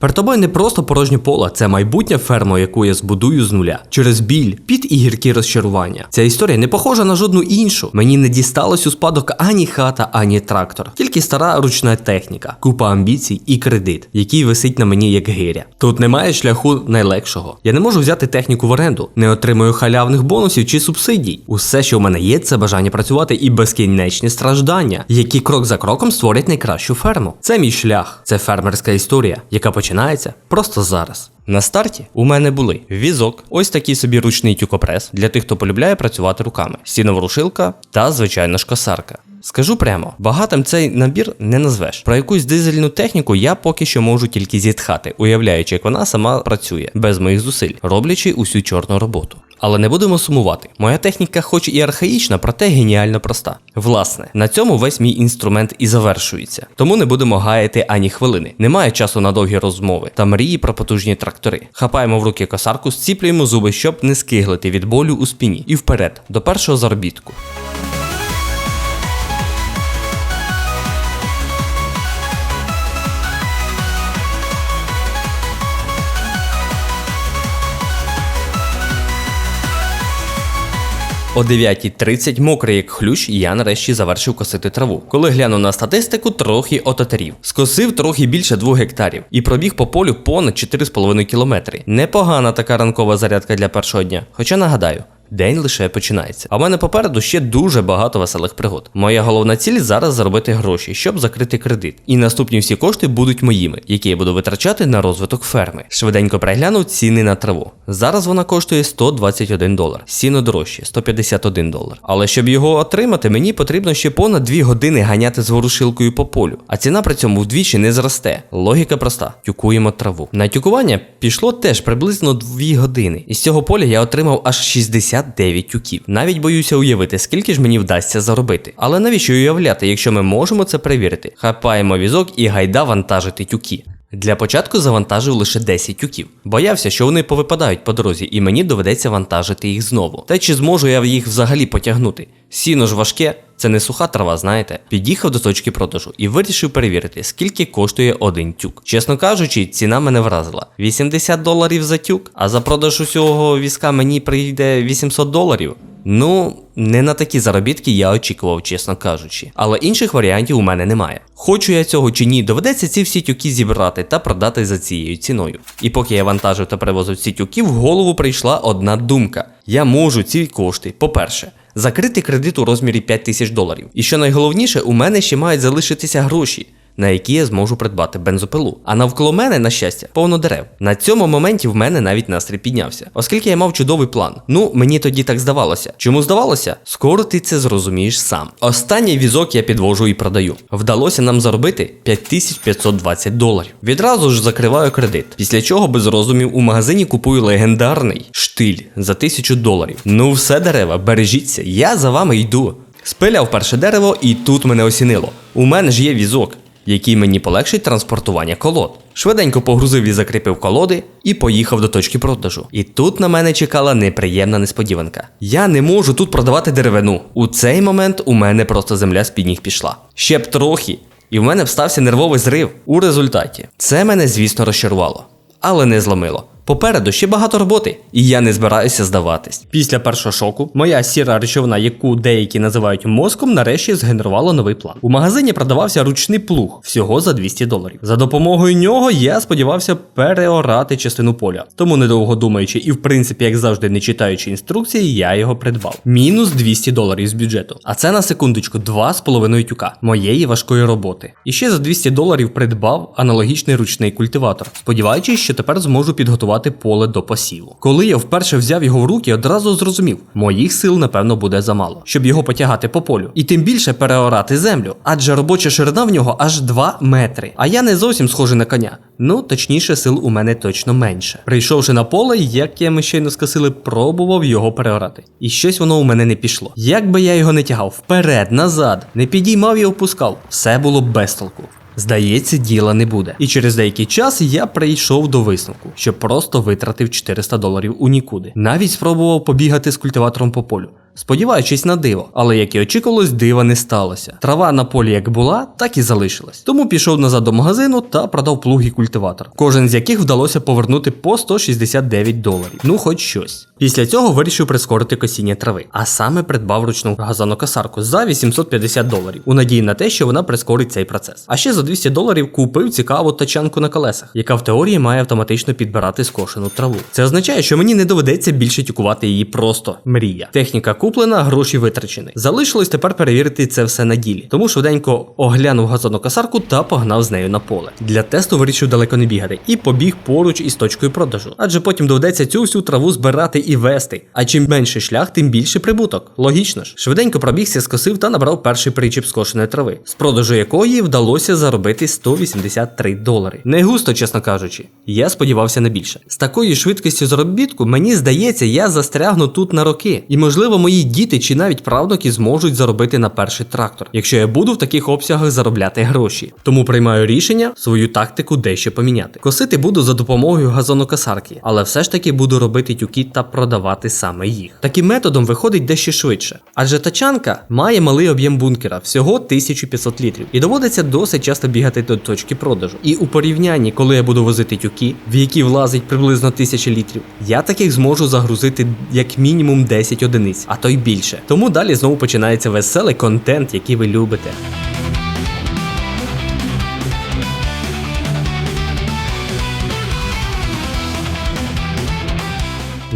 Перед тобою не просто порожнє поле, це майбутня ферма, яку я збудую з нуля. Через біль, під і гіркі розчарування. Ця історія не похожа на жодну іншу. Мені не дісталось у спадок ані хата, ані трактор. Тільки стара ручна техніка, купа амбіцій і кредит, який висить на мені як гиря. Тут немає шляху найлегшого. Я не можу взяти техніку в оренду, не отримую халявних бонусів чи субсидій. Усе, що в мене є, це бажання працювати і безкінечні страждання, які крок за кроком створять найкращу ферму. Це мій шлях, це фермерська історія, яка починається просто зараз. На старті у мене були візок, ось такий собі ручний тюкопрес для тих, хто полюбляє працювати руками, стіноворушилка та, звичайно ж, косарка. Скажу прямо, багатим цей набір не назвеш. Про якусь дизельну техніку я поки що можу тільки зітхати, уявляючи, як вона сама працює без моїх зусиль, роблячи усю чорну роботу. Але не будемо сумувати. Моя техніка, хоч і архаїчна, проте геніально проста. Власне, на цьому весь мій інструмент і завершується. Тому не будемо гаяти ані хвилини. Немає часу на довгі розмови та мрії про потужні трактори. Хапаємо в руки косарку, зціплюємо зуби, щоб не скиглити від болю у спині. І вперед, до першого заробітку. О 9.30 мокрий як хлющ, я нарешті завершив косити траву. Коли глянув на статистику, трохи ототарів. Скосив трохи більше 2 гектарів і пробіг по полю понад 4,5 кілометри. Непогана така ранкова зарядка для першого дня. Хоча нагадаю. День лише починається. А в мене попереду ще дуже багато веселих пригод. Моя головна ціль зараз заробити гроші, щоб закрити кредит. І наступні всі кошти будуть моїми, які я буду витрачати на розвиток ферми. Швиденько переглянув ціни на траву. Зараз вона коштує 121 долар, сіно дорожче 151 долар. Але щоб його отримати, мені потрібно ще понад 2 години ганяти з ворушилкою по полю. А ціна при цьому вдвічі не зросте. Логіка проста: тюкуємо траву. На тюкування пішло теж приблизно 2 години. Із цього поля я отримав аж 60 59 тюків. Навіть боюся уявити, скільки ж мені вдасться заробити. Але навіщо уявляти, якщо ми можемо це перевірити? Хапаємо візок і гайда вантажити тюки. Для початку завантажив лише 10 тюків. Боявся, що вони повипадають по дорозі, і мені доведеться вантажити їх знову. Та чи зможу я їх взагалі потягнути? Сіно ж важке, це не суха трава, знаєте. Під'їхав до точки продажу і вирішив перевірити, скільки коштує один тюк. Чесно кажучи, ціна мене вразила. 80 доларів за тюк, а за продаж усього візка мені прийде 800 доларів. Ну, не на такі заробітки я очікував, чесно кажучи. Але інших варіантів у мене немає. Хочу я цього чи ні, доведеться ці всі тюки зібрати та продати за цією ціною. І поки я вантажив та привозив ці тюки, в голову прийшла одна думка: я можу ці кошти, по-перше. Закрити кредит у розмірі 5 тисяч доларів. І що найголовніше, у мене ще мають залишитися гроші, на які я зможу придбати бензопилу. А навколо мене, на щастя, повно дерев. На цьому моменті в мене навіть настрій піднявся, оскільки я мав чудовий план. Ну, мені тоді так здавалося. Чому здавалося? Скоро ти це зрозумієш сам. Останній візок я підвожу і продаю. Вдалося нам заробити 5520 доларів. Відразу ж закриваю кредит. Після чого без розумів у магазині купую легендарний штиль за 1000 доларів. Ну все дерева, бережіться, я за вами йду. Спиляв перше дерево, і тут мене осінило. У мене ж є візок який мені полегшить транспортування колод. Швиденько погрузив і закріпив колоди і поїхав до точки продажу. І тут на мене чекала неприємна несподіванка. Я не можу тут продавати деревину. У цей момент у мене просто земля з під ніг пішла. Ще б трохи, і в мене встався нервовий зрив. У результаті це мене, звісно, розчарувало, але не зломило. Попереду ще багато роботи, і я не збираюся здаватись. Після першого шоку моя сіра речовина, яку деякі називають мозком, нарешті згенерувала новий план. У магазині продавався ручний плуг всього за 200 доларів. За допомогою нього я сподівався переорати частину поля. Тому, недовго думаючи, і в принципі, як завжди, не читаючи інструкції, я його придбав. Мінус 200 доларів з бюджету. А це на секундочку 2,5 тюка моєї важкої роботи. І ще за 200 доларів придбав аналогічний ручний культиватор, сподіваючись, що тепер зможу підготувати поле до посіву. Коли я вперше взяв його в руки, одразу зрозумів, моїх сил, напевно, буде замало, щоб його потягати по полю. І тим більше переорати землю, адже робоча ширина в нього аж 2 метри. А я не зовсім схожий на коня. Ну, точніше, сил у мене точно менше. Прийшовши на поле, як я ми щойно скасили, пробував його переорати. І щось воно у мене не пішло. Як би я його не тягав вперед, назад, не підіймав і опускав, все було без толку. Здається, діла не буде. І через деякий час я прийшов до висновку, що просто витратив 400 доларів у нікуди. Навіть спробував побігати з культиватором по полю. Сподіваючись на диво. Але як і очікувалось, дива не сталося. Трава на полі як була, так і залишилась. Тому пішов назад до магазину та продав плуг і культиватор, кожен з яких вдалося повернути по 169 доларів. Ну, хоч щось. Після цього вирішив прискорити косіння трави, а саме придбав ручну газонокосарку за 850 доларів, у надії на те, що вона прискорить цей процес. А ще за 200 доларів купив цікаву тачанку на колесах, яка в теорії має автоматично підбирати скошену траву. Це означає, що мені не доведеться більше тюкувати її просто мрія. Техніка куплена, гроші витрачені. Залишилось тепер перевірити це все на ділі. Тому швиденько оглянув газонокосарку та погнав з нею на поле. Для тесту вирішив далеко не бігати і побіг поруч із точкою продажу. Адже потім доведеться цю всю траву збирати і вести. А чим менший шлях, тим більше прибуток. Логічно ж. Швиденько пробігся, скосив та набрав перший причіп скошеної трави, з продажу якої вдалося заробити 183 долари. Не густо, чесно кажучи. Я сподівався на більше. З такою швидкістю заробітку, мені здається, я застрягну тут на роки. І можливо, мої діти чи навіть правнуки зможуть заробити на перший трактор, якщо я буду в таких обсягах заробляти гроші. Тому приймаю рішення свою тактику дещо поміняти. Косити буду за допомогою газонокосарки, але все ж таки буду робити тюки та продавати саме їх. Таким методом виходить дещо швидше. Адже тачанка має малий об'єм бункера, всього 1500 літрів, і доводиться досить часто бігати до точки продажу. І у порівнянні, коли я буду возити тюки, в які влазить приблизно 1000 літрів, я таких зможу загрузити як мінімум 10 одиниць, а то й більше. Тому далі знову починається веселий контент, який ви любите.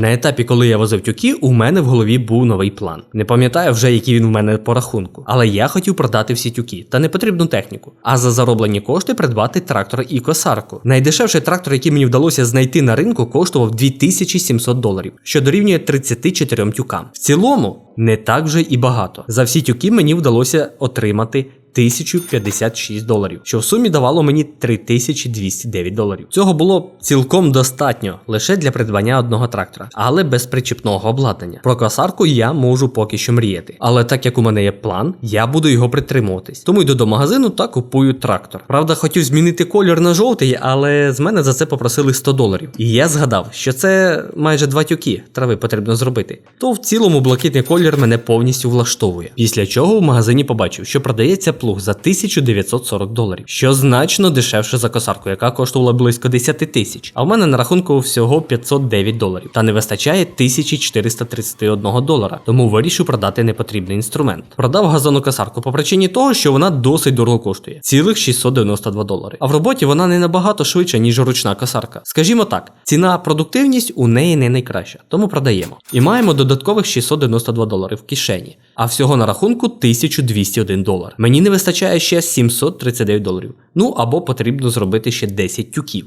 На етапі, коли я возив тюки, у мене в голові був новий план. Не пам'ятаю вже, який він в мене по рахунку. Але я хотів продати всі тюки та непотрібну техніку. А за зароблені кошти придбати трактор і косарку. Найдешевший трактор, який мені вдалося знайти на ринку, коштував 2700 доларів, що дорівнює 34 тюкам. В цілому не так вже і багато. За всі тюки мені вдалося отримати 1056 доларів, що в сумі давало мені 3209 доларів. Цього було цілком достатньо лише для придбання одного трактора, але без причіпного обладнання. Про косарку я можу поки що мріяти. Але так як у мене є план, я буду його притримуватись. Тому йду до магазину та купую трактор. Правда, хотів змінити колір на жовтий, але з мене за це попросили 100 доларів. І я згадав, що це майже два тюки трави потрібно зробити. То в цілому блакитний колір мене повністю влаштовує. Після чого в магазині побачив, що продається плуг за 1940 доларів, що значно дешевше за косарку, яка коштувала близько 10 тисяч. А в мене на рахунку всього 509 доларів. Та не вистачає 1431 долара. Тому вирішив продати непотрібний інструмент. Продав газону косарку по причині того, що вона досить дорого коштує цілих 692 долари. А в роботі вона не набагато швидша, ніж ручна косарка. Скажімо так, ціна продуктивність у неї не найкраща, тому продаємо. І маємо додаткових 692 долари в кишені. А всього на рахунку 1201 долар. Мені не вистачає ще 739 доларів. Ну або потрібно зробити ще 10 тюків.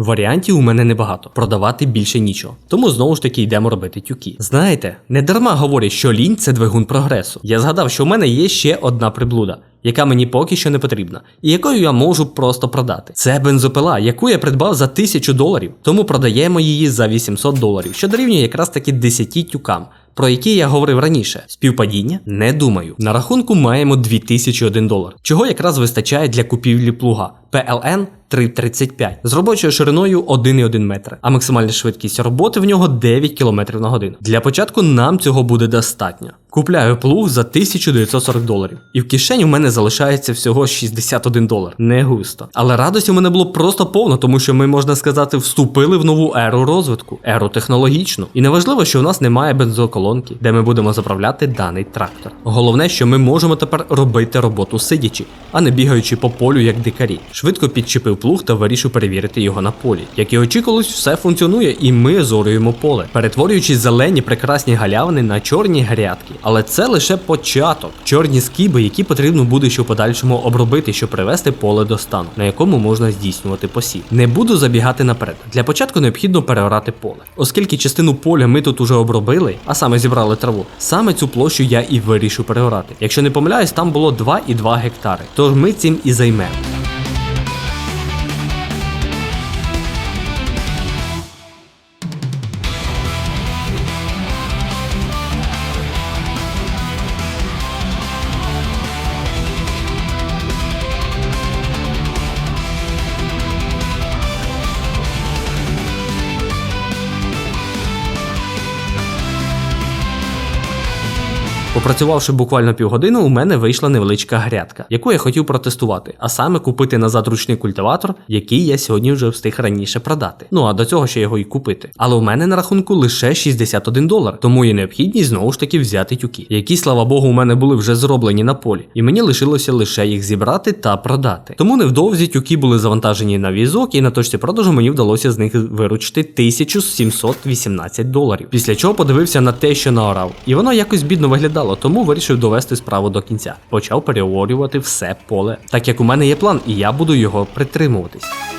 Варіантів у мене небагато, продавати більше нічого. Тому знову ж таки йдемо робити тюки. Знаєте, не дарма говорять, що лінь це двигун прогресу. Я згадав, що в мене є ще одна приблуда, яка мені поки що не потрібна, і якою я можу просто продати. Це бензопила, яку я придбав за 1000 доларів, тому продаємо її за 800 доларів, що дорівнює якраз таки 10 тюкам. Про які я говорив раніше. Співпадіння? Не думаю. На рахунку маємо 2001 долар, чого якраз вистачає для купівлі плуга. PLN 335 з робочою шириною 1,1 метр, а максимальна швидкість роботи в нього 9 км на годину. Для початку нам цього буде достатньо. Купляю плуг за 1940 доларів, і в кишені в мене залишається всього 61 долар. Не густо. Але радості в мене було просто повно, тому що ми, можна сказати, вступили в нову еру розвитку, еру технологічну. І неважливо, що в нас немає бензоколонки, де ми будемо заправляти даний трактор. Головне, що ми можемо тепер робити роботу сидячи, а не бігаючи по полю як дикарі. Швидко підчепив плуг та вирішив перевірити його на полі. Як і очікувалось, все функціонує, і ми зорюємо поле, перетворюючи зелені прекрасні галявини на чорні грядки. Але це лише початок. Чорні скіби, які потрібно буде що подальшому обробити, щоб привести поле до стану, на якому можна здійснювати посів. Не буду забігати наперед. Для початку необхідно переорати поле. Оскільки частину поля ми тут уже обробили, а саме зібрали траву, саме цю площу я і вирішив переорати. Якщо не помиляюсь, там було 2,2 гектари. Тож ми цим і займемо. Попрацювавши буквально півгодини, у мене вийшла невеличка грядка, яку я хотів протестувати, а саме купити назад ручний культиватор, який я сьогодні вже встиг раніше продати. Ну а до цього ще його і купити. Але у мене на рахунку лише 61 долар, тому є необхідність знову ж таки взяти тюки, які, слава Богу, у мене були вже зроблені на полі, і мені лишилося лише їх зібрати та продати. Тому невдовзі тюки були завантажені на візок, і на точці продажу мені вдалося з них виручити 1718 доларів. Після чого подивився на те, що наорав, і воно якось бідно виглядало, тому вирішив довести справу до кінця. Почав переорювати все поле, так як у мене є план, і я буду його притримуватись.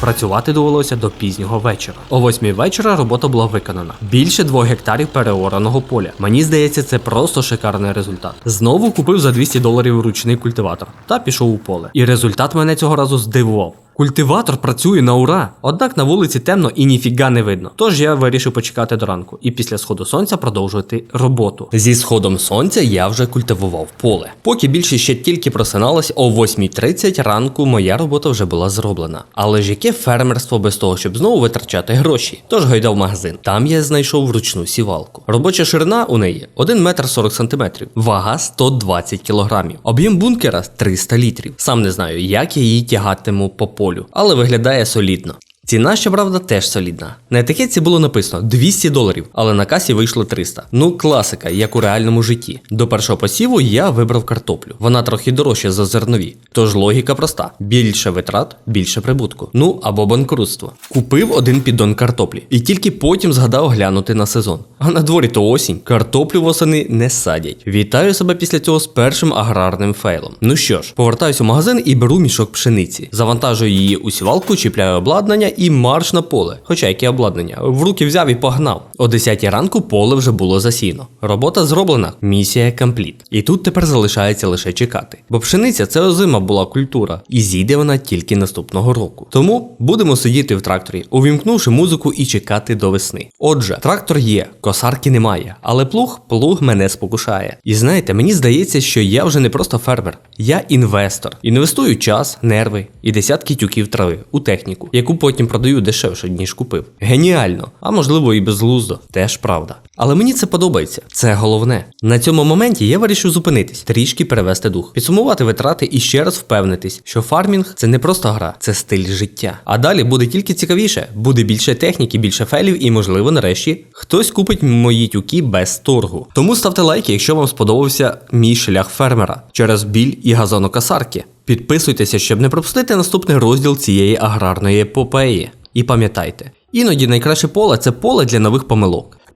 Працювати довелося до пізнього вечора. О восьмій вечора робота була виконана. Більше двох гектарів переораного поля. Мені здається, це просто шикарний результат. Знову купив за 200 доларів ручний культиватор та пішов у поле. І результат мене цього разу здивував. Культиватор працює на ура, однак на вулиці темно і ніфіга не видно. Тож я вирішив почекати до ранку і після сходу сонця продовжувати роботу. Зі сходом сонця я вже культивував поле. Поки більшість ще тільки просиналась, о 8.30 ранку моя робота вже була зроблена. Але ж яке фермерство без того, щоб знову витрачати гроші? Тож гайдав магазин. Там я знайшов вручну сівалку. Робоча ширина у неї 1 метр 40 сантиметрів, вага 120 кілограмів, об'єм бункера 300 літрів. Сам не знаю, як я її тягатиму по полю, але виглядає солідно. Ціна, щоправда, теж солідна. На етикетці було написано 200 доларів, але на касі вийшло 300. Ну, класика, як у реальному житті. До першого посіву я вибрав картоплю. Вона трохи дорожча за зернові. Тож логіка проста: більше витрат, більше прибутку. Ну або банкрутство. Купив один піддон картоплі і тільки потім згадав глянути на сезон. А на дворі то осінь, картоплю восени не садять. Вітаю себе після цього з першим аграрним фейлом. Ну що ж, повертаюсь у магазин і беру мішок пшениці. Завантажую її у сівалку, чіпляю обладнання і марш на поле. Хоча яке обладнання, в руки взяв і погнав. О 10 ранку поле вже було засіяно. Робота зроблена, місія компліт. І тут тепер залишається лише чекати. Бо пшениця це озима була культура, і зійде вона тільки наступного року. Тому будемо сидіти в тракторі, увімкнувши музику і чекати до весни. Отже, трактор є, косарки немає, але плуг, плуг мене спокушає. І знаєте, мені здається, що я вже не просто фермер, я інвестор. Інвестую час, нерви і десятки тюків трави у техніку, яку потім продаю дешевше, ніж купив. Геніально, а можливо і безглуздо, теж правда. Але мені це подобається, це головне. На цьому моменті я вирішив зупинитись, трішки перевести дух, підсумувати витрати і ще раз впевнитись, що фармінг це не просто гра, це стиль життя. А далі буде тільки цікавіше, буде більше техніки, більше фелів і, можливо, нарешті хтось купить мої тюки без торгу. Тому ставте лайки, якщо вам сподобався мій шлях фермера через біль і газонокасарки. Підписуйтеся, щоб не пропустити наступний розділ цієї аграрної епопеї. І пам'ятайте, іноді найкраще поле це поле для нових помилок.